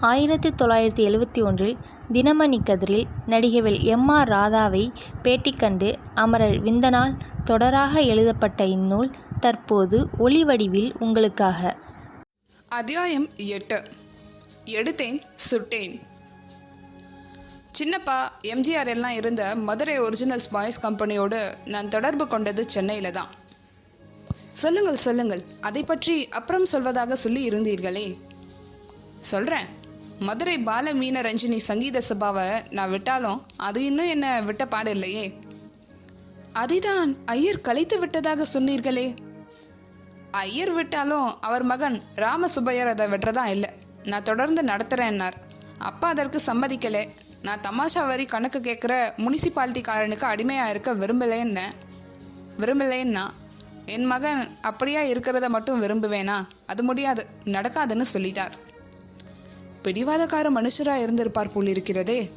ஆயிரத்தி தொள்ளாயிரத்தி எழுவத்தி ஒன்றில் தினமணி கதிரில் நடிகவேள் எம். ஆர். ராதாவை பேட்டி கண்டு அமரர் விந்தனால் தொடராக எழுதப்பட்ட இந்நூல் தற்போது ஒளி வடிவில் உங்களுக்காக. அத்தியாயம் எட்டு எடுத்தேன் சுட்டேன் சின்னப்பா எம்ஜிஆர் எல்லாம் இருந்த மதுரை ஒரிஜினல்ஸ் பாய்ஸ் கம்பெனியோடு நான் தொடர்பு கொண்டது சென்னையில் தான் சொல்லுங்கள் சொல்லுங்கள் அதை பற்றி அப்புறம் சொல்வதாக சொல்லி இருந்தீர்களே சொல்கிறேன் மதுரை பால மீன ரஞ்சினி சங்கீத சபாவை நான் விட்டாலும் அது இன்னும் என்ன விட்ட பாடு இல்லையே. அதைதான் ஐயர் கலைத்து விட்டதாக சொன்னீர்களே. ஐயர் விட்டாலும் அவர் மகன் ராமசுப்பையர் அதை விட்டுறதா இல்லை. நான் தொடர்ந்து நடத்துறேன்னார் அப்பா அதற்கு சம்மதிக்கலை. நான் தமாஷா வரி கணக்கு கேட்குற முனிசிபாலிட்டிக்காரனுக்கு அடிமையாக இருக்க விரும்பலேன்னு விரும்பலேன்னா என் மகன் அப்படியா இருக்கிறத மட்டும் விரும்புவேனா? அது முடியாது. நடக்காதுன்னு சொல்லிட்டார். பிடிவாதக்கார மனுஷராக இருந்திருப்பார் போல் இருக்கிறதே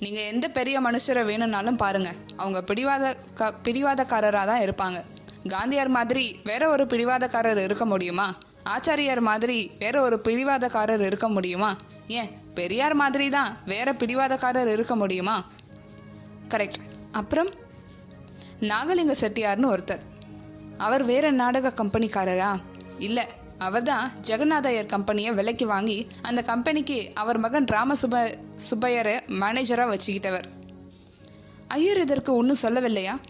நீங்கள் எந்த பெரிய மனுஷரை வேணும்னாலும் பாருங்க. அவங்க பிடிவாத க பிடிவாதக்காரராக தான் இருப்பாங்க. காந்தியார் மாதிரி வேற ஒரு பிடிவாதக்காரர் இருக்க முடியுமா? ஆச்சாரியார் மாதிரி வேற ஒரு பிடிவாதக்காரர் இருக்க முடியுமா? ஏன்? பெரியார் மாதிரி தான் வேற பிடிவாதக்காரர் இருக்க முடியுமா? கரெக்ட். அப்புறம்? நாகலிங்க செட்டியார்னு ஒருத்தர். அவர் வேற நாடக கம்பெனிக்காரரா? இல்லை அவர் தான் ஜெகநாதையர் கம்பெனியை விலைக்கு வாங்கி அந்த கம்பெனிக்கு அவர் மகன் ராமசுப சுப்பையரை மேனேஜராக வச்சுக்கிட்டவர். ஐயர் இதற்கு ஒன்றும் சொல்லவில்லையா?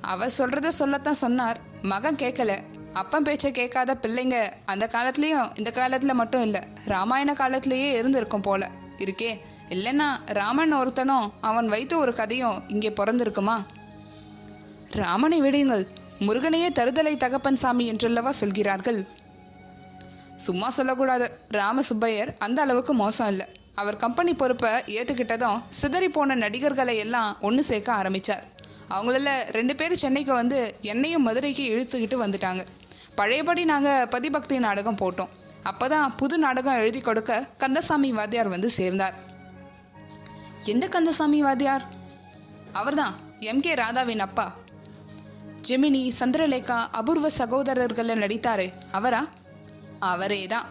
அவர் சொல்கிறத சொல்லத்தான் சொன்னார். மகன் கேட்கல. அப்பன் பேச்சை கேட்காத பிள்ளைங்க அந்த காலத்துலேயும் இந்த காலத்தில் மட்டும் இல்லை ராமாயண காலத்திலேயே இருந்திருக்கும் போல இருக்கே. இல்லைன்னா ராமன் ஒருத்தனும் அவன் வைத்த ஒரு கதையும் இங்கே பிறந்திருக்குமா? ராமனை விடுங்கள். முருகனையே தருதலை தகப்பன் சாமி என்றல்லவா சொல்கிறார்கள்? சும்மா சொல்லக்கூடாது. ராமசுப்பையர் அந்த அளவுக்கு மோசம் இல்லை. அவர் கம்பெனி பொறுப்பை ஏற்றுக்கிட்டதும் சிதறி போன நடிகர்களை எல்லாம் ஒன்று சேர்க்க ஆரம்பித்தார் அவங்கள ரெண்டு பேர் சென்னைக்கு வந்து என்னையும் மதுரைக்கு இழுத்துக்கிட்டு வந்துட்டாங்க. பழையபடி நாங்கள் பதிபக்தி நாடகம் போட்டோம். அப்போ தான் புது நாடகம் எழுதி கொடுக்க கந்தசாமி வாத்தியார் வந்து சேர்ந்தார். எந்த கந்தசாமி வாத்தியார்? அவர்தான். எம் கே ராதாவின் அப்பா. ஜெமினி சந்திரலேகா அபூர்வ சகோதரர்கள் நடித்தாரே. அவரா? அவரே தான்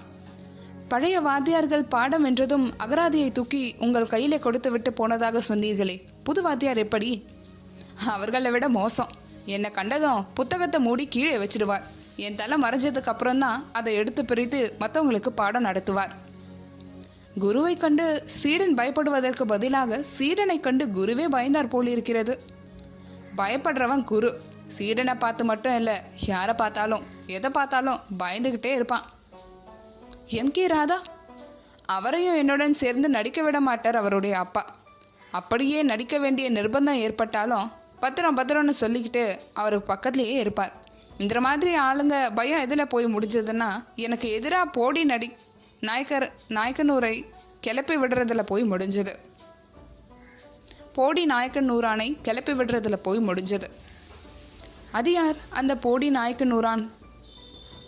பழைய வாத்தியார்கள் பாடம் என்றதும் அகராதியை தூக்கி உங்கள் கையில கொடுத்து விட்டு போனதாக சொன்னீர்களே. புது வாத்தியார் எப்படி? அவர்களை விட மோசம். என்னை கண்டதும் புத்தகத்தை மூடி கீழே வச்சிடுவார். என் தலை மறைஞ்சதுக்கு அப்புறம் தான் அதை எடுத்து பிரித்து மற்றவங்களுக்கு பாடம் நடத்துவார். குருவை கண்டு சீடன் பயப்படுவதற்கு பதிலாக சீடனை கண்டு குருவே பயந்தார் போல் இருக்கிறது பயப்படுறவன் குரு. சீடனை பார்த்து மட்டும் இல்லை யாரை பார்த்தாலும் எதை பார்த்தாலும் பயந்துக்கிட்டே இருப்பான். எம் கே ராதா அவரையும் என்னுடன் சேர்ந்து நடிக்க விட மாட்டார் அவருடைய அப்பா. அப்படியே நடிக்க வேண்டிய நிர்பந்தம் ஏற்பட்டாலும் பத்திரம் பத்திரம்னு சொல்லிக்கிட்டு அவர் பக்கத்துலேயே இருப்பார். இந்த மாதிரி ஆளுங்க பயம் எதில் போய் முடிஞ்சதுன்னா எனக்கு எதிராக போடி நடி நாயக்கர் நாயக்கனூரை கிளப்பி விடுறதுல போய் முடிஞ்சது. போடி நாயக்கன் நூறானை கிளப்பி விடுறதுல போய் முடிஞ்சது. அது யார்? அந்த போடி நாய்க்கு நூறான்.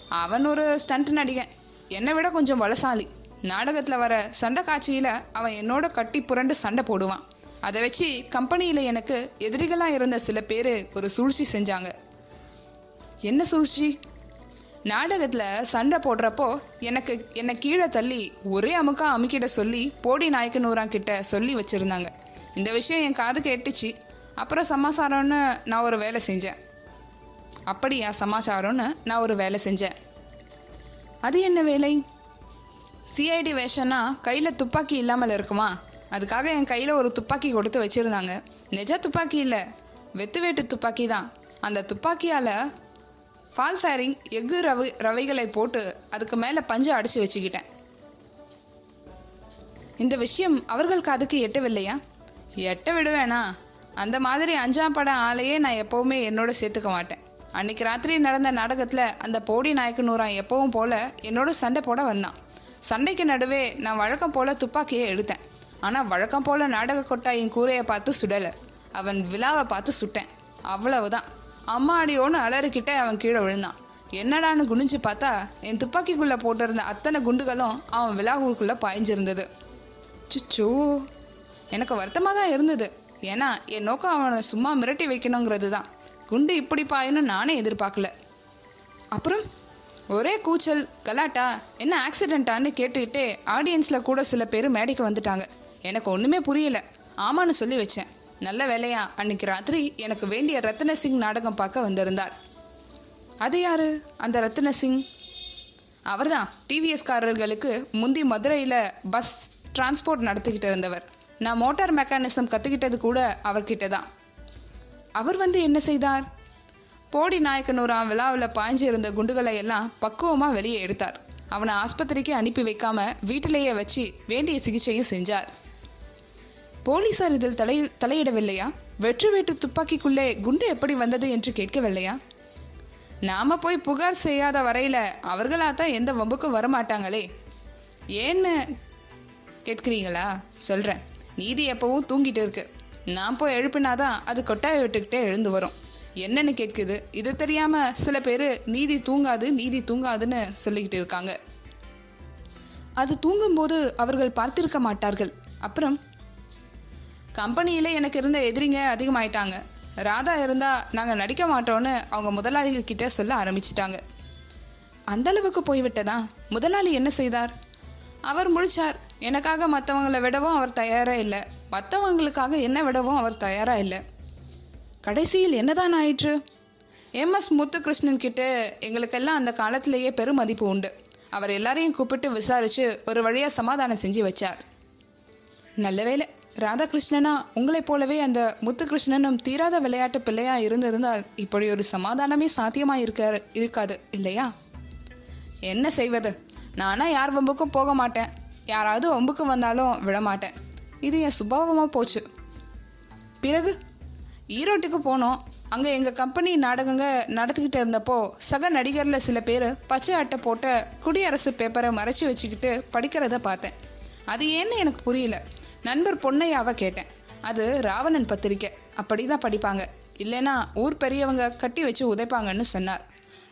அவன் ஒரு ஸ்டண்ட் நடிகன். என்னை விட கொஞ்சம் வலசாலி. நாடகத்தில் வர சண்டை காட்சியில் அவன் என்னோட கட்டி புரண்டு சண்டை போடுவான். அதை வச்சு கம்பெனியில் எனக்கு எதிரிகளாக இருந்த சில பேர் ஒரு சூழ்ச்சி செஞ்சாங்க. என்ன சூழ்ச்சி? நாடகத்தில் சண்டை போடுறப்போ எனக்கு என்னை கீழே தள்ளி ஒரே அமுக்கா அமுக்கிட சொல்லி போடி நாயக்கனூரான் கிட்ட சொல்லி வச்சுருந்தாங்க. இந்த விஷயம் என் காதுக்கு எட்டுச்சு. அப்புறம் சமாசாரம்னு நான் ஒரு வேலை செஞ்சேன். அப்படியா சமாச்சாரம்னு நான் ஒரு வேலை செஞ்சேன். அது என்ன வேலை? சிஐடி வேஷன்னா கையில் துப்பாக்கி இல்லாமல் இருக்குமா? அதுக்காக என் கையில் ஒரு துப்பாக்கி கொடுத்து வச்சுருந்தாங்க. நிஜ துப்பாக்கி இல்லை. வெத்து வேட்டு துப்பாக்கி தான். அந்த துப்பாக்கியால் ஃபால் ஃபேரிங் எஃகு ரவை ரவைகளை போட்டு அதுக்கு மேலே பஞ்சு அடித்து வச்சுக்கிட்டேன். இந்த விஷயம் அவர்களுக்கு அதுக்கு எட்டவில்லையா? எட்ட விடுவேனா? அந்த மாதிரி அஞ்சாம் படம் ஆளையே நான் எப்போவுமே என்னோட சேர்த்துக்க மாட்டேன். அன்னைக்கு ராத்திரி நடந்த நாடகத்தில் அந்த போடி நாயக்கனூரான் எப்பவும் போல என்னோட சண்டை போட வந்தான். சண்டைக்கு நடுவே நான் வழக்கம் போல துப்பாக்கியை எடுத்தேன். ஆனால் வழக்கம் போல நாடக கொட்டாயின் கூரையை பார்த்து சுடலை. அவன் விழாவை பார்த்து சுட்டேன். அவ்வளவுதான். அம்மா அடியோன்னு அலறிக்கிட்டே அவன் கீழே விழுந்தான். என்னடான்னு குனிஞ்சு பார்த்தா என் துப்பாக்கிக்குள்ளே போட்டிருந்த அத்தனை குண்டுகளும் அவன் விழாவுக்குள்ளே பாய்ஞ்சிருந்தது. சுச்சோ. எனக்கு வருத்தமாக தான் இருந்தது. ஏன்னா என் நோக்கம் அவனை சும்மா மிரட்டி வைக்கணுங்கிறது தான் குண்டு இப்படி பாயணும்னு நானே எதிர்பார்க்கல. அப்புறம் ஒரே கூச்சல் கலாட்டா என்ன ஆக்சிடென்ட்டான்னு கேட்டுக்கிட்டே ஆடியன்ஸில் கூட சில பேர் மேடைக்கு வந்துட்டாங்க. எனக்கு ஒன்றுமே புரியல. ஆமான்னு சொல்லி வச்சேன். நல்ல வேலையா? அன்னைக்கு ராத்திரி எனக்கு வேண்டிய ரத்ன சிங் நாடகம் பார்க்க வந்திருந்தார். அது யாரு? அந்த ரத்ன சிங்? அவர்தான். டிவிஎஸ்காரர்களுக்கு முந்தி மதுரையில் பஸ் டிரான்ஸ்போர்ட் நடத்திக்கிட்டு இருந்தவர். நான் மோட்டார் மெக்கானிசம் கற்றுக்கிட்டது கூட அவர்கிட்ட தான் அவர் வந்து என்ன செய்தார்? போடி நாயக்கனூராம் விழாவில் பாய்ஞ்சு இருந்த குண்டுகளை எல்லாம் பக்குவமாக வெளியே எடுத்தார். அவனை ஆஸ்பத்திரிக்கு அனுப்பி வைக்காம வீட்டிலேயே வச்சு வேண்டிய சிகிச்சையும் செஞ்சார். போலீசார் இதில் தலை தலையிடவில்லையா? வெற்று வேட்டு துப்பாக்கிக்குள்ளே குண்டு எப்படி வந்தது என்று கேட்கவில்லையா? நாம போய் புகார் செய்யாத வரையில அவர்களா தான் எந்த வம்புக்கும் வரமாட்டாங்களே. ஏன்னு கேட்குறீங்களா? சொல்கிறேன் நீதி எப்பவும் தூங்கிட்டு இருக்கு. நான் போய் எழுப்பினாதான் அது கொட்டாயை விட்டுக்கிட்டே எழுந்து வரும். என்னன்னு கேட்குது. இது தெரியாம சில பேர் நீதி தூங்காது நீதி தூங்காதுன்னு சொல்லிக்கிட்டு இருக்காங்க. அது தூங்கும்போது அவர்கள் பார்த்திருக்க மாட்டார்கள். அப்புறம் கம்பெனியில் எனக்கு இருந்த எதிரிங்க அதிகமாயிட்டாங்க. ராதா இருந்தா நாங்கள் நடிக்க மாட்டோம்னு அவங்க முதலாளிகள் கிட்ட சொல்ல ஆரம்பிச்சிட்டாங்க. அந்த அளவுக்கு போய்விட்டதா? முதலாளி என்ன செய்தார்? அவர் முழிச்சார். எனக்காக மற்றவங்களை விடவும் அவர் தயாரா இல்லை. மற்றவங்களுக்காக என்ன விடவும் அவர் தயாரா இல்லை. கடைசியில் என்னதான் ஆயிற்று? எம்எஸ் முத்துகிருஷ்ணன் கிட்ட எங்களுக்கெல்லாம் அந்த காலத்திலேயே பெருமதிப்பு உண்டு. அவர் எல்லாரையும் கூப்பிட்டு விசாரிச்சு ஒரு வழியா சமாதானம் செஞ்சு வச்சார். நல்ல வேளை. ராதாகிருஷ்ணனா உங்களைப் போலவே அந்த முத்துகிருஷ்ணனும் தீராத விளையாட்டு பிள்ளையா இருந்திருந்தால் இப்படி ஒரு சமாதானமே சாத்தியமா இருக்க இருக்காது இல்லையா? என்ன செய்வது? நானாக யார் வம்புக்கும் போக மாட்டேன். யாராவது வம்புக்கு வந்தாலும் விட மாட்டேன். இது என் சுபாவமாக போச்சு. பிறகு ஈரோட்டுக்கு போனோம். அங்கே எங்கள் கம்பெனி நாடகங்க நடத்திக்கிட்டு இருந்தப்போ சக நடிகரில் சில பேர் பச்சை அட்டை போட்ட குடியரசு பேப்பரை மறைச்சி வச்சுக்கிட்டு படிக்கிறத பார்த்தேன். அது ஏன்னு எனக்கு புரியல. நண்பர் பொன்னையாவை கேட்டேன். அது ராவணன் பத்திரிக்கை. அப்படி தான் படிப்பாங்க. இல்லைன்னா ஊர் பெரியவங்க கட்டி வச்சு உதைப்பாங்கன்னு சொன்னார்.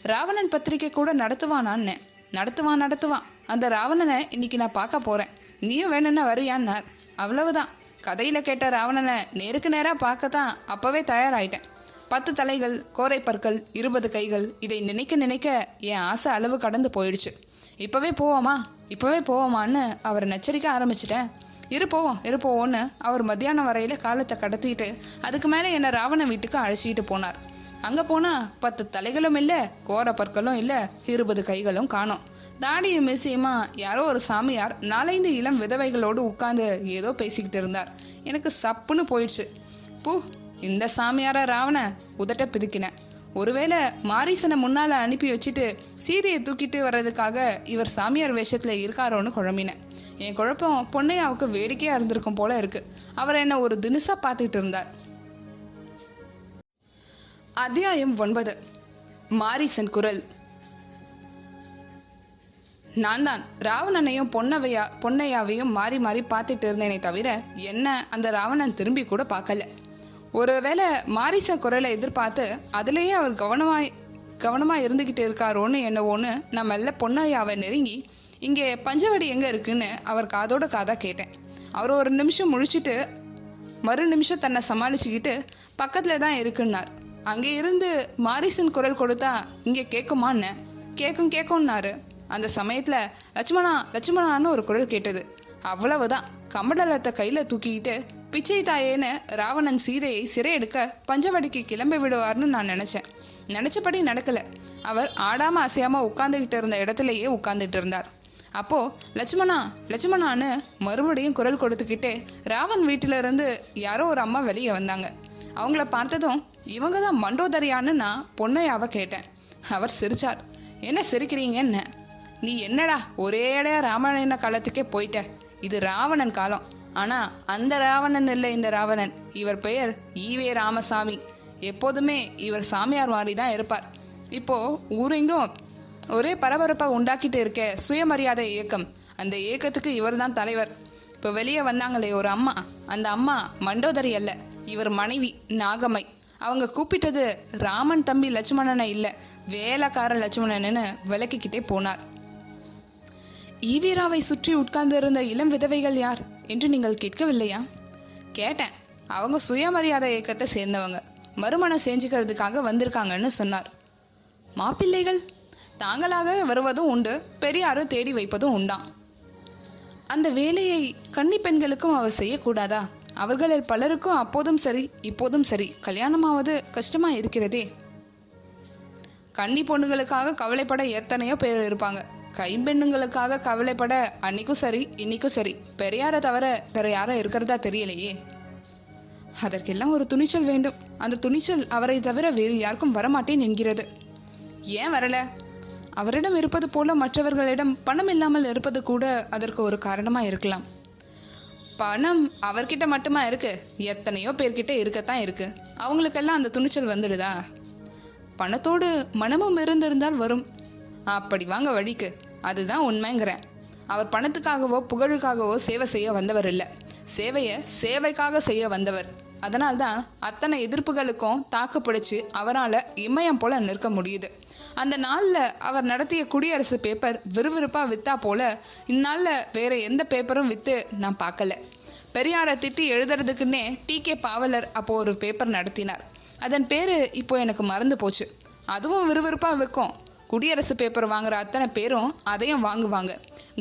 ராவணன் பத்திரிக்கை கூட நடத்துவானான்னு நடத்துவான் நடத்துவான். அந்த ராவணனை இன்னைக்கு நான் பார்க்க போகிறேன் நீயும் வேணும்னா வரியான்னார். அவ்வளவுதான். கதையில கேட்ட ராவணனை நேருக்கு நேராக பார்க்கத்தான் அப்பவே தயாராயிட்டேன். பத்து தலைகள் கோரை பற்கள் இருபது கைகள் இதை நினைக்க நினைக்க என் ஆசை அளவு கடந்து போயிடுச்சு. இப்பவே போவோமா? இப்பவே போவோமான்னு அவரை நச்சரிக்க ஆரம்பிச்சிட்டேன். இரு போவோம் இரு போவோன்னு அவர் மத்தியானம் வரையில காலத்தை கடத்திட்டு அதுக்கு மேலே என்னை ராவண வீட்டுக்கு அழைச்சிக்கிட்டு போனார். அங்கே போனால் பத்து தலைகளும் இல்லை கோர பற்களும் இல்லை இருபது கைகளும் காணும். தாடியும் மீசையுமா யாரோ ஒரு சாமியார் நாலைந்து இளம் விதவைகளோடு உட்கார்ந்து ஏதோ பேசிக்கிட்டு இருந்தார். எனக்கு சப்புன்னு போயிடுச்சு. பூ இந்த சாமியார ராவண? உதட்ட பிதுக்கினேன் ஒருவேளை மாரீசனை முன்னால் அனுப்பி வச்சுட்டு சீதையை தூக்கிட்டு வர்றதுக்காக இவர் சாமியார் வேஷத்தில் இருக்காரோன்னு குழம்பினேன் என் குழப்பம் பொன்னையாவுக்கு வேடிக்கையாக இருந்திருக்கும் போல இருக்கு. அவர் என்ன ஒரு தினுசா பார்த்துக்கிட்டு இருந்தார். அத்தியாயம் ஒன்பது. மாரிசன் குரல். நான் தான் ராவணனையும் பொன்னவையா பொன்னையாவையும் மாறி மாறி பார்த்துட்டு இருந்தேனே தவிர என்ன அந்த ராவணன் திரும்பி கூட பார்க்கல. ஒருவேளை மாரிச குரலை எதிர்பார்த்து அதுலேயே அவர் கவனமாய் கவனமாக இருந்துகிட்டு இருக்காரோன்னு என்னவோன்னு நான் மெல்ல பொன்னையாவை நெருங்கி இங்கே பஞ்சவடி எங்கே இருக்குன்னு அவர் காதோட காதாக கேட்டேன். அவர் ஒரு நிமிஷம் முழிச்சிட்டு மறு நிமிஷம் தன்னை சமாளிச்சுக்கிட்டு பக்கத்தில் தான் இருக்குன்னார். அங்கே இருந்து மாரிசன் குரல் கொடுத்தா இங்கே கேட்குமான்னு கேட்கும் கேட்கும்னாரு அந்த சமயத்தில் லட்சுமணா லட்சுமணான்னு ஒரு குரல் கேட்டது. அவ்வளவுதான். கமண்டலத்தை கையில் தூக்கிக்கிட்டு பிச்சை தாயேன்னு ராவணன் சீதையை சிறையெடுக்க பஞ்சவடிக்கு கிளம்பி விடுவார்னு நான் நினச்சேன். நினச்சபடி நடக்கல. அவர் ஆடாம அசையாம உட்காந்துக்கிட்டு இருந்த இடத்துலயே உட்காந்துட்டு இருந்தார். அப்போ லட்சுமணா லட்சுமணான்னு மறுபடியும் குரல் கொடுத்துக்கிட்டே ராவன் வீட்டில இருந்து யாரோ ஒரு அம்மா வெளியே வந்தாங்க. அவங்கள பார்த்ததும் இவங்க தான் மண்டோதரியான்னு நான் பொன்னையாவ கேட்டேன். அவர் சிரிச்சார். என்ன சிரிக்கிறீங்கன்னு? நீ என்னடா ஒரே இடையா ராமாயண காலத்துக்கே போயிட்ட? இது ராவணன் காலம். ஆனா அந்த ராவணன் இல்லை இந்த ராவணன். இவர் பெயர் ஈவே ராமசாமி. எப்போதுமே இவர் சாமியார் மாதிரி தான் இருப்பார். இப்போ ஊரெங்கும் ஒரே பரபரப்பை உண்டாக்கிட்டு இருக்க சுயமரியாதை இயக்கம். அந்த இயக்கத்துக்கு இவர் தான் தலைவர். இப்போ வெளியே வந்தாங்களே ஒரு அம்மா. அந்த அம்மா மண்டோதரி அல்ல இவர் மனைவி நாகம்மை. அவங்க கூப்பிட்டது ராமன் தம்பி லட்சுமணனை இல்லை வேலைக்கார லட்சுமணன்னு விளக்கிக்கிட்டே போனார். ஈவீராவை சுற்றி உட்கார்ந்திருந்த இளம் விதவைகள் யார் என்று நீங்கள் கேட்கவில்லையா? கேட்டேன். அவங்க சுயமரியாதை இயக்கத்தை சேர்ந்தவங்க. மறுமணம் செஞ்சுக்கிறதுக்காக வந்திருக்காங்கன்னு சொன்னார். மாப்பிள்ளைகள் தாங்களாகவே வருவதும் உண்டு பெரியாரு தேடி வைப்பதும் உண்டாம். அந்த வேலையை கன்னி பெண்களுக்கும் அவர் செய்யக்கூடாதா? அவர்களில் பலருக்கும் அப்போதும் சரி இப்போதும் சரி. கல்யாணமாவது கஷ்டமா இருக்கிறதே. கன்னி பொண்ணுகளுக்காக கவலைப்பட எத்தனையோ பேர் இருப்பாங்க. கைம்பெண்ணுங்களுக்காக கவலைப்பட அன்னைக்கும் சரி இன்னைக்கும் சரி. பெரியாரை தவிர வேற யாரும் இருக்கிறதா தெரியலையே. அதற்கெல்லாம் ஒரு துணிச்சல் வேண்டும். அந்த துணிச்சல் அவரை தவிர வேறு யாருக்கும் வரமாட்டேன் என்கிறது. ஏன் வரல? அவரிடம் இருப்பது போல மற்றவர்களிடம் பணம் இல்லாமல் இருப்பது கூட அதற்கு ஒரு காரணமா இருக்கலாம். பணம் அவர்கிட்ட மட்டுமா இருக்கு? எத்தனையோ பேர்கிட்ட இருக்கத்தான் இருக்கு. அவங்களுக்கெல்லாம் அந்த துணிச்சல் வந்துடுதா? பணத்தோடு மனமும் இருந்திருந்தால் வரும். அப்படி வாங்க வழிக்கு. அதுதான் உண்மைங்கிறேன். அவர் பணத்துக்காகவோ புகழுக்காகவோ சேவை செய்ய வந்தவர் இல்லை. சேவையை சேவைக்காக செய்ய வந்தவர். அதனால்தான் அத்தனை எதிர்ப்புகளுக்கும் தாக்கு பிடிச்சு அவரால் இமயம் போல நிற்க முடியுது. அந்த நாளில் அவர் நடத்திய குடியரசு பேப்பர் விறுவிறுப்பாக விற்றா போல இந்நாளில் வேற எந்த பேப்பரும் விற்று நான் பார்க்கல. பெரியாரை திட்டி எழுதுறதுக்குன்னே டி. கே. பாவலர் அப்போது ஒரு பேப்பர் நடத்தினார். அதன் பேர் இப்போ எனக்கு மறந்து போச்சு. அதுவும் விறுவிறுப்பாக விற்கும். குடியரசு பேப்பர் வாங்குற அத்தனை பேரும் அதையும் வாங்குவாங்க.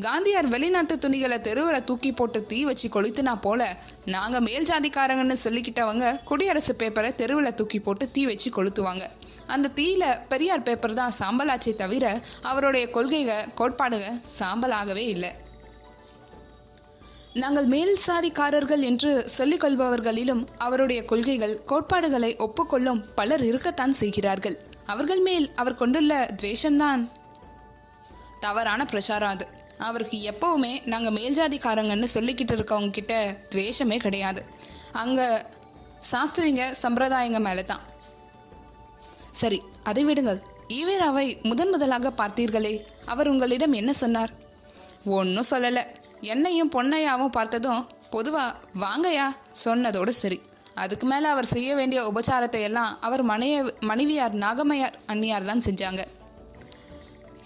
காந்தியார் வெளிநாட்டு துணிகளை தெருவில் தூக்கி போட்டு தீ வச்சு கொளுத்துனா போல நாங்க மேல் ஜாதிக்காரங்கன்னு சொல்லிக்கிட்டவங்க குடியரசு பேப்பரை தெருவில் தூக்கி போட்டு தீ வச்சு கொளுத்துவாங்க. அந்த தீயில பெரியார் பேப்பர் தான் சாம்பலாச்சே தவிர அவருடைய கொள்கைகள் கோட்பாடுக சாம்பலாகவே இல்லை. நாங்கள் மேல் சாதிக்காரர்கள் என்று சொல்லிக் கொள்பவர்களிலும் அவருடைய கொள்கைகள் கோட்பாடுகளை ஒப்புக்கொள்ளும் பலர் இருக்கத்தான் செய்கிறார்கள். அவர்கள் மேல் அவர் கொண்டுள்ள துவேஷம்தான் தவறான பிரச்சாரம் அது. அவருக்கு எப்பவுமே நாங்க மேல்ஜாதிக்காரங்கன்னு சொல்லிக்கிட்டு இருக்கவங்க கிட்ட துவேஷமே கிடையாது. அங்க சாஸ்திரிங்க சம்பிரதாயங்க மேலே தான் சரி அதை விடுங்கள். ஈவேராவை முதன் முதலாக பார்த்தீர்களே அவர் உங்களிடம் என்ன சொன்னார்? ஒன்றும் சொல்லல. என்னையும் பொன்னையாவும் பார்த்ததும் பொதுவா வாங்கயா? சொன்னதோடு சரி. அதுக்கு மேல அவர் செய்ய வேண்டிய உபச்சாரத்தை எல்லாம் அவர் மனைய மனைவியார் நாகமையார் அண்ணியார் தான் செஞ்சாங்க.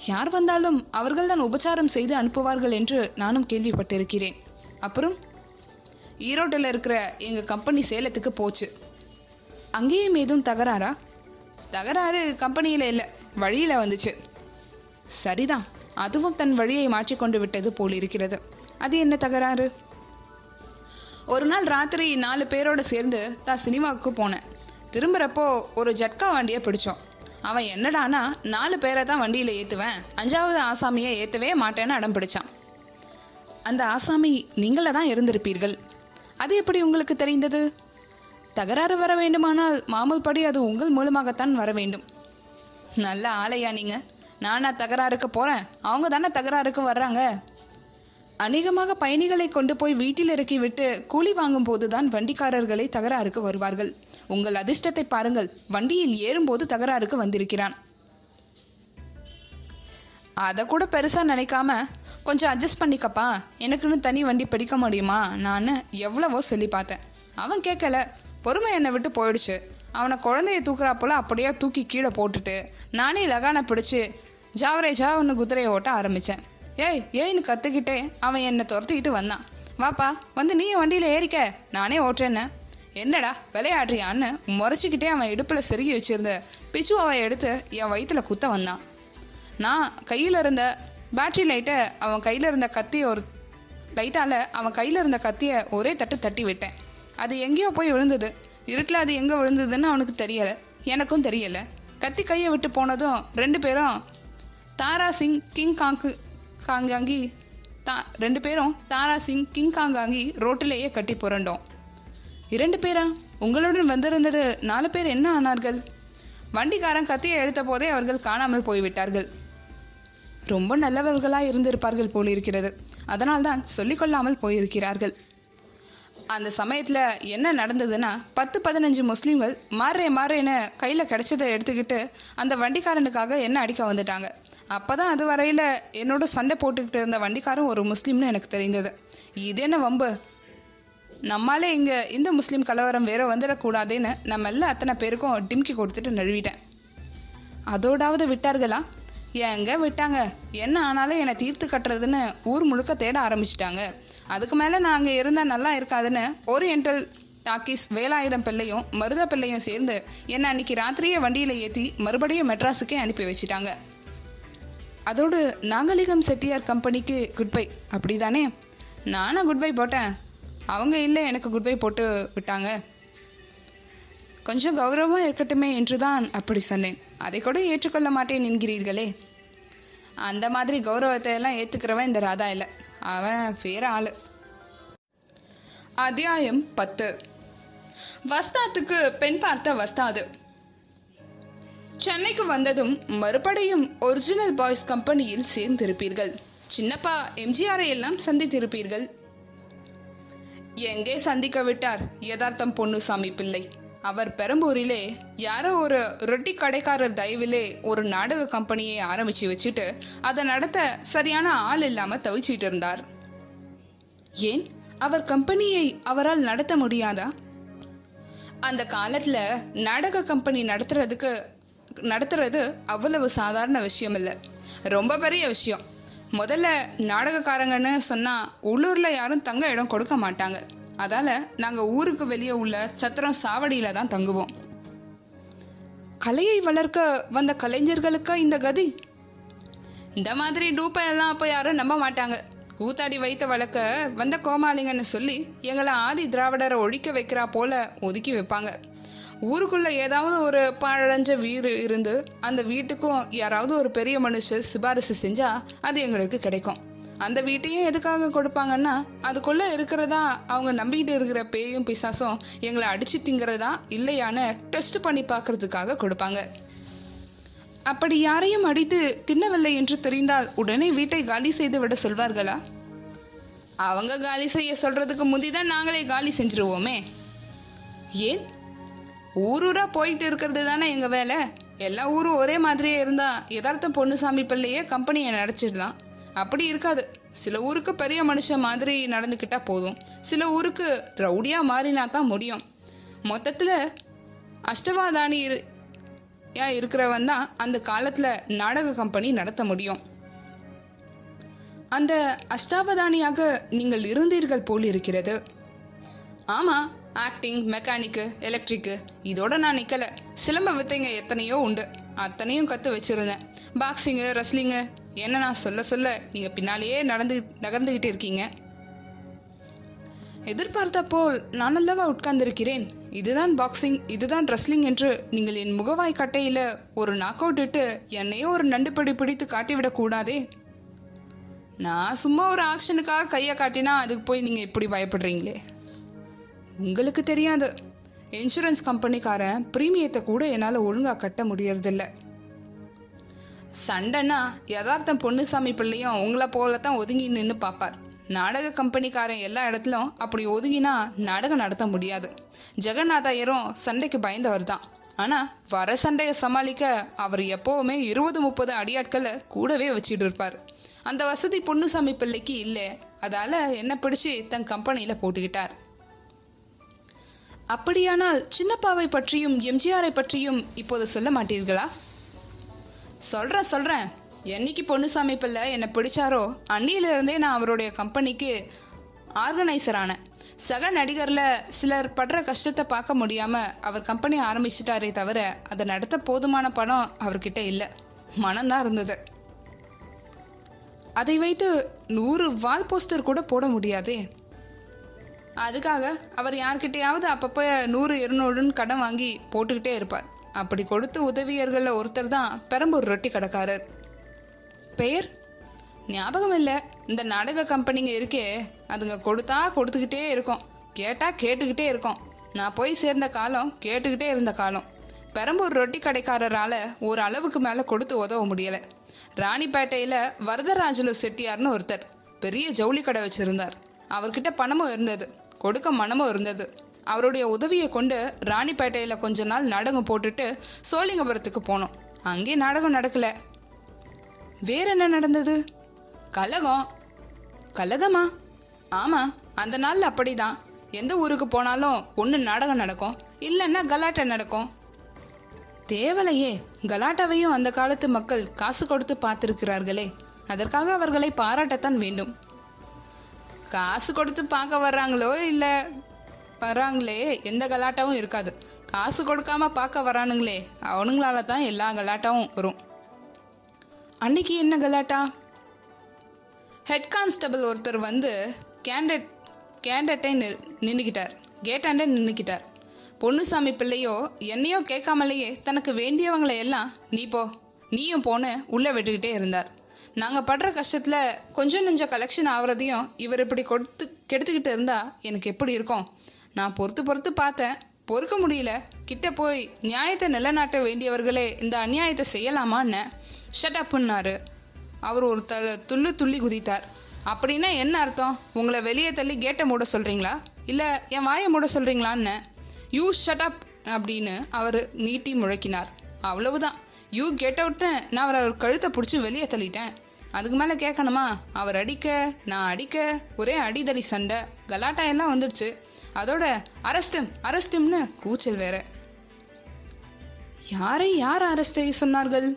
யார் வந்தாலும் அவர்கள்தான் உபச்சாரம் செய்து அனுப்புவார்கள் என்று நானும் கேள்விப்பட்டிருக்கிறேன். அப்புறம் ஈரோட்டில் இருக்கிற எங்கள் கம்பெனி சேலத்துக்கு போச்சு. அங்கேயும் ஏதும் தகராறா? தகராறு கம்பெனியில் இல்லை வழியில் வந்துச்சு. சரிதான் அதுவும் தன் வழியை மாற்றிக்கொண்டு விட்டது போல் இருக்கிறது. அது என்ன தகராறு? ஒரு நாள் ராத்திரி நாலு பேரோடு சேர்ந்து தான் சினிமாவுக்கு போனேன். திரும்புறப்போ ஒரு ஜட்கா வண்டியை பிடிச்சோம். அவன் என்னடானா நாலு பேரை தான் வண்டியில் ஏற்றுவேன் அஞ்சாவது ஆசாமியை ஏற்றவே மாட்டேன்னு அடம் பிடிச்சான். அந்த ஆசாமி நீங்களே தான் இருந்திருப்பீர்கள். அது எப்படி உங்களுக்கு தெரிந்தது? தகராறு வர வேண்டுமானால் மாமூல் படி அது உங்கள் மூலமாகத்தான் வர வேண்டும். நல்ல ஆலையா நீங்க. நானா தகராறுக்கு போறேன். அவங்க தானே தகராறுக்கு வர்றாங்க. அநேகமாக பயணிகளை கொண்டு போய் வீட்டில் இறக்கிவிட்டு கூலி வாங்கும் போதுதான் வண்டிக்காரர்களை தகராறுக்கு வருவார்கள். உங்கள் அதிர்ஷ்டத்தை பாருங்கள். வண்டியில் ஏறும்போது தகராறுக்கு வந்திருக்கிறான். அதை கூட பெருசா நினைக்காம கொஞ்சம் அட்ஜஸ்ட் பண்ணிக்கப்பா. எனக்குன்னு தனி வண்டி பிடிக்க முடியுமா? நான் எவ்வளவோ சொல்லி பார்த்தேன். அவன் கேட்கல. பொறுமை என்னை விட்டு போயிடுச்சு. அவனை குழந்தைய தூக்குறாப்போல அப்படியே தூக்கி கீழே போட்டுட்டு நானே லகானை பிடிச்சி ஜாவரேஜா ஒன்று குதிரையை ஓட்ட ஆரம்பித்தேன் ஏய் ஏய்னு கத்துக்கிட்டே அவன் என்னை துரத்திக்கிட்டு வந்தான். வாப்பா வந்து நீ வண்டியில் ஏறிக்க. நானே ஓட்டுறேன்னு. என்னடா விளையாடுறியான்னு முறைச்சிக்கிட்டே அவன் இடுப்பில் செருகி வச்சிருந்த பிச்சுவாவை எடுத்து என் வயிற்றுல குத்த வந்தான். நான் கையில் இருந்த பேட்டரி லைட்டை அவன் கையில் இருந்த கத்தியை ஒரு லைட்டால் அவன் கையில் இருந்த கத்தியை ஒரே தட்டு தட்டி விட்டேன். அது எங்கேயோ போய் விழுந்தது. இருட்டில் அது எங்கே விழுந்ததுன்னு அவனுக்கு தெரியலை. எனக்கும் தெரியலை. கத்தி கையை விட்டு போனதும் ரெண்டு பேரும் தாரா சிங் கிங் காங்கு காங்காங்கி தா ரெண்டு பேரும் தாரா சிங் கிங் காங்காங்கி ரோட்டிலேயே கட்டி புரண்டோம். இரண்டு பேரா? உங்களுடன் வந்திருந்தது நாலு பேர் என்ன ஆனார்கள்? வண்டிக்காரன் கத்தியை எடுத்த போதே அவர்கள் காணாமல் போய்விட்டார்கள். ரொம்ப நல்லவர்களாக இருந்திருப்பார்கள் போலிருக்கிறது. அதனால்தான் சொல்லிக்கொள்ளாமல் போயிருக்கிறார்கள். அந்த சமயத்தில் என்ன நடந்ததுன்னா பத்து பதினஞ்சு முஸ்லீம்கள் மாறே மாறேன்னு கையில் கிடைச்சதை எடுத்துக்கிட்டு அந்த வண்டிக்காரனுக்காக என்ன அடிக்க வந்துட்டாங்க? அப்போ தான் அது வரையில் என்னோட சண்டை போட்டுக்கிட்டு இருந்த வண்டிக்காரன் ஒரு முஸ்லீம்னு எனக்கு தெரிந்தது. இது என்ன வம்பு? நம்மாலே இங்கே இந்த முஸ்லீம் கலவரம் வேற வந்துடக்கூடாதுன்னு நம்ம எல்லாம் அத்தனை பேருக்கும் டிம்கி கொடுத்துட்டு நழுவிட்டேன். அதோடாவது விட்டார்களா? எங்க விட்டாங்க? என்ன ஆனாலும் என்னை தீர்த்து கட்டுறதுன்னு ஊர் முழுக்க தேட ஆரம்பிச்சிட்டாங்க. அதுக்கு மேலே நான் அங்கே இருந்தால் நல்லா இருக்காதுன்னு ஓரியண்டல் டாக்கீஸ் வேலாயுதம் பிள்ளையும் மருத பிள்ளையும் சேர்ந்து என்னை அன்னைக்கு ராத்திரியே வண்டியில் ஏற்றி மறுபடியும் மெட்ராஸுக்கே அனுப்பி வச்சிட்டாங்க. அதோடு நாகலிகம் செட்டியார் கம்பெனிக்கு குட் பை அப்படி தானே நானும் குட் பை போட்டேன். அவங்க இல்லை எனக்கு குட் பை போட்டு விட்டாங்க. கொஞ்சம் கௌரவமாக இருக்கட்டுமே என்று தான் அப்படி சொன்னேன். அதை கூட ஏற்றுக்கொள்ள மாட்டேன் என்கிறீர்களே. அந்த மாதிரி கௌரவத்தை எல்லாம் ஏற்றுக்கிறவன் இந்த ராதா இல்லை. அவன் பேர ஆள். அத்தியாயம் பத்து. வஸ்தாத்துக்கு பெண் பார்த்த வஸ்தாது. சென்னைக்கு வந்ததும் மறுபடியும் ஒரிஜினல் பாய்ஸ் கம்பெனியில் சேர்ந்திருப்பீர்கள். சின்னப்பா எம்ஜிஆரை எல்லாம் சந்தித்திருப்பீர்கள். எங்கே சந்திக்க விட்டார்? யதார்த்தம் பொன்னுசாமி பிள்ளை. அவர் பெரம்பூரிலே யாரோ ஒரு ரொட்டி கடைக்காரர் தயவிலே ஒரு நாடக கம்பெனியை ஆரம்பிச்சு வச்சுட்டு அதை நடத்த சரியான ஆள் இல்லாம தவிச்சிட்டு இருந்தார். ஏன்? அவர் கம்பெனியை அவரால் நடத்த முடியாதா? அந்த காலத்துல நாடக கம்பெனி நடத்துறதுக்கு நடத்துறது அவ்வளவு சாதாரண விஷயம் இல்லை ரொம்ப பெரிய விஷயம். முதல்ல நாடகக்காரங்கன்னு சொன்னால் உள்ளூரில் யாரும் தங்க இடம் கொடுக்க மாட்டாங்க. அதால் நாங்கள் ஊருக்கு வெளியே உள்ள சத்திரம் சாவடியில் தான் தங்குவோம். கலையை வளர்க்க வந்த கலைஞர்களுக்கு இந்த கதி? இந்த மாதிரி டூப்பை எல்லாம் அப்போ யாரும் நம்ப மாட்டாங்க. கூத்தாடி வைத்த வழக்க வந்த கோமாளிங்கன்னு சொல்லி எங்களை ஆதி திராவிடரை ஒழிக்க வைக்கிறா போல ஒதுக்கி வைப்பாங்க. ஊருக்குள்ள ஏதாவது ஒரு பழஞ்ச வீடு இருந்து அந்த வீட்டுக்கும் யாராவது ஒரு பெரிய மனுஷர் சிபாரிசு செஞ்சா அது எங்களுக்கு கிடைக்கும். அந்த வீட்டையும் எதுக்காக கொடுப்பாங்கன்னா அதுக்குள்ள இருக்கிறதா அவங்க நம்பிக்கிட்டு இருக்கிற பேயும் பிசாசும் எங்களை அடிச்சு திங்கிறதா இல்லையான்னு டெஸ்ட் பண்ணி பார்க்கறதுக்காக கொடுப்பாங்க. அப்படி யாரையும் அடித்து தின்னவில்லை என்று தெரிந்தால் உடனே வீட்டை காலி செய்து விட சொல்வார்களா? அவங்க காலி செய்ய சொல்றதுக்கு முந்திதான் நாங்களே காலி செஞ்சிருவோமே. ஏன்? ஊரூரா போயிட்டு இருக்கிறது தானே எங்கள் வேலை? எல்லா ஊரும் ஒரே மாதிரியே இருந்தால் யதார்த்தம் பொண்ணுசாமி பிள்ளையே கம்பெனியை நடச்சிடலாம். அப்படி இருக்காது. சில ஊருக்கு பெரிய மனுஷன் மாதிரி நடந்துக்கிட்டா போதும். சில ஊருக்கு ரவுடியாக மாறினா தான் முடியும். மொத்தத்தில் அஷ்டவாதானி இருக்கிறவன் தான் அந்த காலத்தில் நாடக கம்பெனி நடத்த முடியும். அந்த அஷ்டாவதானியாக நீங்கள் இருந்தீர்கள் போல் இருக்கிறது. ஆமாம் ஆக்டிங் மெக்கானிக்கு எலக்ட்ரிக்கு இதோட நான் நிக்கல. சிலம்ப வித்தைங்க எத்தனையோ உண்டு. அத்தனையும் கத்து வச்சிருந்தேன். பாக்ஸிங்கு ரெஸ்லிங்கு என்ன நான் சொல்ல சொல்ல நீங்க பின்னாலேயே நடந்து நகர்ந்துகிட்டு இருக்கீங்க. எதிர்பார்த்தப்போ நான் அல்லவா உட்கார்ந்திருக்கிறேன்? இதுதான் பாக்ஸிங் இதுதான் ரெஸ்லிங் என்று நீங்கள் என் முகவாய் கட்டையில் ஒரு நாக் அவுட் இட்டு என்னையே ஒரு நண்டுபடி பிடித்து காட்டிவிடக்கூடாதே நான் சும்மா ஒரு ஆக்ஷனுக்காக கையை காட்டினா அதுக்கு போய் நீங்கள் இப்படி பயப்படுறீங்களே. உங்களுக்கு தெரியாது. இன்சூரன்ஸ் கம்பெனிக்காரன் பிரீமியத்தை கூட என்னால் ஒழுங்காக கட்ட முடியறதில்ல. சண்டைன்னா யதார்த்தம் பொன்னுசாமி பிள்ளையும் உங்களை போல தான் ஒதுங்கி நின்று பார்ப்பார் நாடக கம்பெனிக்காரன் எல்லா இடத்துலையும் அப்படி ஒதுங்கினா நாடகம் நடத்த முடியாது. ஜெகநாத ஐயரும் சண்டைக்கு பயந்தவர் தான். ஆனால் வர சண்டையை சமாளிக்க அவர் எப்போவுமே இருபது முப்பது அடியாட்களை கூடவே வச்சுட்டு இருப்பார். அந்த வசதி பொன்னுசாமி பிள்ளைக்கு இல்லை. அதால் என்ன பிடிச்சி தன் கம்பெனியில் போட்டுக்கிட்டார். அப்படியானால் சின்னப்பாவை பற்றியும் எம்ஜிஆரை பற்றியும் இப்போது சொல்ல மாட்டீர்களா? சொல்றேன் சொல்றேன். என்னைக்கு பொன்னுசாமி பிள்ளை என்னை பிடிச்சாரோ அன்னியிலிருந்தே நான் அவருடைய கம்பெனிக்கு ஆர்கனைசர் ஆனேன். சக நடிகரில் சிலர் படுற கஷ்டத்தை பார்க்க முடியாமல் அவர் கம்பெனி ஆரம்பிச்சிட்டாரே தவிர அதை நடத்த போதுமான பணம் அவர்கிட்ட இல்லை. மனம்தான் இருந்தது. அதை வைத்து நூறு வால் போஸ்டர் கூட போட முடியாதே. அதுக்காக அவர் யார்கிட்டயாவது அப்பப்போ நூறு இருநூறுன்னு கடன் வாங்கி போட்டுக்கிட்டே இருப்பார். அப்படி கொடுத்த உதவியர்களில் ஒருத்தர் தான் பெரம்பூர் ரொட்டி கடைக்காரர். பெயர்? ஞாபகம் இல்லை. இந்த நாடக கம்பெனிங்க இருக்கே அதுங்க கொடுத்தா கொடுத்துக்கிட்டே இருக்கும். கேட்டால் கேட்டுக்கிட்டே இருக்கும். நான் போய் சேர்ந்த காலம் கேட்டுக்கிட்டே இருந்த காலம். பெரம்பூர் ரொட்டி கடைக்காரரால் ஒரு அளவுக்கு மேலே கொடுத்து உதவ முடியலை. ராணிப்பேட்டையில் வரதராஜலு செட்டியார்னு ஒருத்தர் பெரிய ஜவுளி கடை வச்சுருந்தார். அவர்கிட்ட பணமும் இருந்தது. கொடுக்க மனமும் இருந்தது. அவருடைய உதவியை கொண்டு ராணிப்பேட்டையில் கொஞ்ச நாள் நாடகம் போட்டுட்டு சோழிங்கபுரத்துக்கு போனோம். அங்கே நாடகம் நடக்கல. வேற என்ன நடந்தது? கலகம். கலகமா? ஆமாம் அந்த நாள் அப்படிதான். எந்த ஊருக்கு போனாலும் ஒன்று நாடகம் நடக்கும் இல்லைன்னா கலாட்டை நடக்கும். தேவலையே கலாட்டாவையும் அந்த காலத்து மக்கள் காசு கொடுத்து பார்த்திருக்கிறார்களே. அதற்காக அவர்களை பாராட்டத்தான் வேண்டும். காசு கொடுத்து பார்க்க வர்றாங்களோ இல்லை வர்றாங்களே எந்த கலாட்டாவும் இருக்காது. காசு கொடுக்காம பார்க்க வரானுங்களே அவனுங்களால தான் எல்லா கலாட்டாவும் வரும். அன்னைக்கு என்ன கலாட்டா? ஹெட் கான்ஸ்டபிள் ஒருத்தர் வந்து கேண்டட் கேண்டட்டை நின்றுக்கிட்டார் கேட்டாண்ட நின்றுக்கிட்டார் பொன்னுசாமி பிள்ளையோ என்னையோ கேட்காமலேயே தனக்கு வேண்டியவங்களை எல்லாம் நீ போ நீயும் போன்னு உள்ளே விட்டுக்கிட்டே இருந்தார். நாங்கள் படுற கஷ்டத்தில் கொஞ்சம் நெஞ்சம் கலெக்ஷன் ஆகிறதையும் இவர் இப்படி கொடுத்து கெடுத்துக்கிட்டு இருந்தால் எனக்கு எப்படி இருக்கும்? நான் பொறுத்து பொறுத்து பார்த்தேன். பொறுக்க முடியல. கிட்ட போய் நியாயத்தை நிலைநாட்ட வேண்டியவர்களே இந்த அநியாயத்தை செய்யலாமான்னு ஷட் அப்புன்னாரு அவர் ஒரு த துள்ளு துள்ளி குதித்தார். அப்படின்னா என்ன அர்த்தம்? உங்களை வெளியே தள்ளி கேட்டை மூட சொல்கிறீங்களா இல்லை என் வாயை மூட சொல்கிறீங்களான்னு யூ ஷட் அப் அப்படின்னு அவர் நீட்டி முழக்கினார். அவ்வளவுதான். யூ கெட் அவுட்னு நான் அவர் அவர் கழுத்தை பிடிச்சி வெளியே தள்ளிட்டேன். அதுக்கு மேலே கேட்கணுமா அவர் அடிக்க நான் அடிக்க ஒரே அடிதடி சண்டை. கலாட்டா எல்லாம் வந்துடுச்சு. அதோட அரஸ்டும் அரஸ்டும்னு கூச்சல் வேற. யாரை யார் அரெஸ்ட் செய்ய சொன்னார்கள்?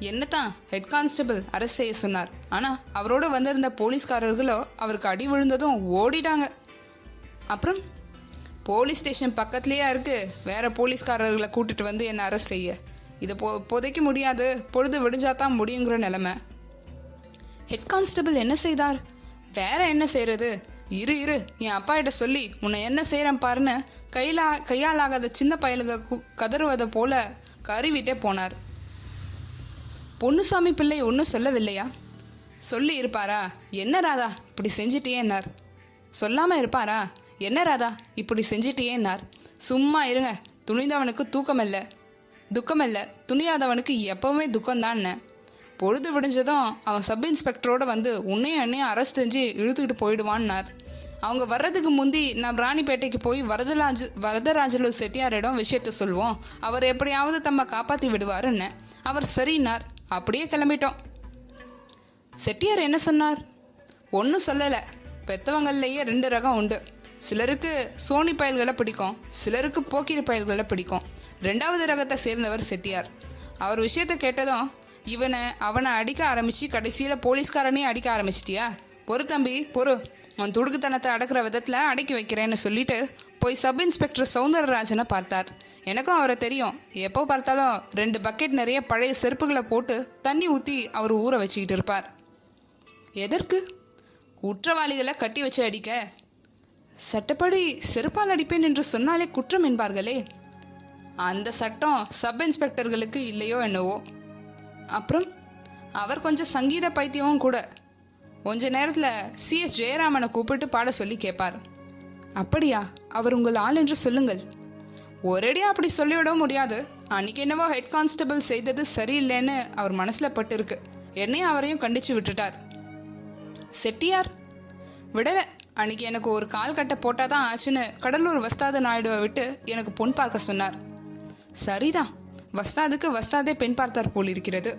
என்னத்தான் ஹெட் கான்ஸ்டபிள் அரெஸ்ட் செய்ய சொன்னார். ஆனால் அவரோட வந்திருந்த போலீஸ்காரர்களோ அவருக்கு அடி விழுந்ததும் ஓடிட்டாங்க. அப்புறம் போலீஸ் ஸ்டேஷன் பக்கத்துலேயே இருக்கு. வேற போலீஸ்காரர்களை கூட்டிட்டு வந்து என்னை அரெஸ்ட் செய்ய? இதை போ இப்போதைக்கு முடியாது. பொழுது விடிஞ்சாதான் முடியுங்கிற நிலைமை. ஹெட் கான்ஸ்டபிள் என்ன செய்தார்? வேற என்ன செய்யறது இரு இரு என் அப்பா கிட்ட சொல்லி உன்னை என்ன செய்கிறேன் பாருன்னு கையிலா கையால் ஆகாத சின்ன பயலுக கதறுவதை போல கருவிட்டே போனார். பொன்னுசாமி பிள்ளை ஒன்றும் சொல்லவில்லையா? சொல்லி இருப்பாரா? என்ன ராதா இப்படி செஞ்சிட்டியேன்னார் சொல்லாம இருப்பாரா? என்ன ராதா இப்படி செஞ்சிட்டியேன்னார் சும்மா இருங்க துணிந்தவனுக்கு தூக்கம் இல்லை துக்கம் இல்லை துணியாதவனுக்கு எப்பவுமே துக்கம்தான்னு. பொழுது விடிஞ்சதும் அவன் சப் இன்ஸ்பெக்டரோட வந்து உன்னையும் என்னையும் அரெஸ்ட் செஞ்சு இழுத்துக்கிட்டு போயிடுவான்னார். அவங்க வர்றதுக்கு முந்தி நான் ராணிப்பேட்டைக்கு போய் வரதராஜ் வரதராஜலு செட்டியாரிடம் விஷயத்த சொல்வோம் அவர் எப்படியாவது தம்மை காப்பாற்றி விடுவாருன்னு. அவர் சரின்னார். அப்படியே கிளம்பிட்டோம். செட்டியார் என்ன சொன்னார்? ஒன்றும் சொல்லலை. பெத்தவங்கள்லேயே ரெண்டு ரகம் உண்டு. சிலருக்கு சோனி பயல்களை பிடிக்கும். சிலருக்கு போக்கிரி பயல்களை பிடிக்கும். ரெண்டாவது ரகத்தை சேர்ந்தவர் செட்டியார். அவர் விஷயத்த கேட்டதும் இவனை அவனை அடிக்க ஆரம்பிச்சு கடைசியில் போலீஸ்காரனையும் அடிக்க ஆரம்பிச்சிட்டியா? பொறு தம்பி பொறு. உன் துடுக்குத்தனத்தை அடக்கிற விதத்தில் அடக்கி வைக்கிறேன்னு சொல்லிட்டு போய் சப் இன்ஸ்பெக்டர் சவுந்தரராஜனை பார்த்தார். எனக்கும் அவரை தெரியும். எப்போ பார்த்தாலும் ரெண்டு பக்கெட் நிறைய பழைய செருப்புகளை போட்டு தண்ணி ஊற்றி அவர் ஊற வச்சுக்கிட்டு இருப்பார். எதற்கு? குற்றவாளிகளை கட்டி வச்சு அடிக்க. சட்டப்படி செருப்பால் அடிப்பேன் என்று சொன்னாலே குற்றம் என்பார்களே. அந்த சட்டம் சப் இன்ஸ்பெக்டர்களுக்கு இல்லையோ என்னவோ? அப்புறம் அவர் கொஞ்சம் சங்கீத பைத்தியமும் கூட. கொஞ்ச நேரத்தில் சிஎஸ் ஜெயராமனை கூப்பிட்டு பாட சொல்லி கேட்பார் அப்படியா அவர் உங்கள் ஆள் என்று சொல்லுங்கள். ஒரேடியா அப்படி சொல்லிவிட முடியாது. அன்னைக்கு என்னவோ ஹெட் கான்ஸ்டபிள் செய்தது சரியில்லைன்னு அவர் மனசில் பட்டிருக்கு. என்னையும் அவரையும் கண்டிச்சு விட்டுட்டார். செட்டியார் விடல. அன்னைக்கு எனக்கு ஒரு கால் கட்டை போட்டாதான் ஆச்சுன்னு கடலூர் வஸ்தாது நாயுடுவை விட்டு எனக்கு பொன் பார்க்க சொன்னார். சரிதான். வஸ்தாதுக்கு வஸ்தாதே பெண் பார்த்தார் போல் இருக்கிறது.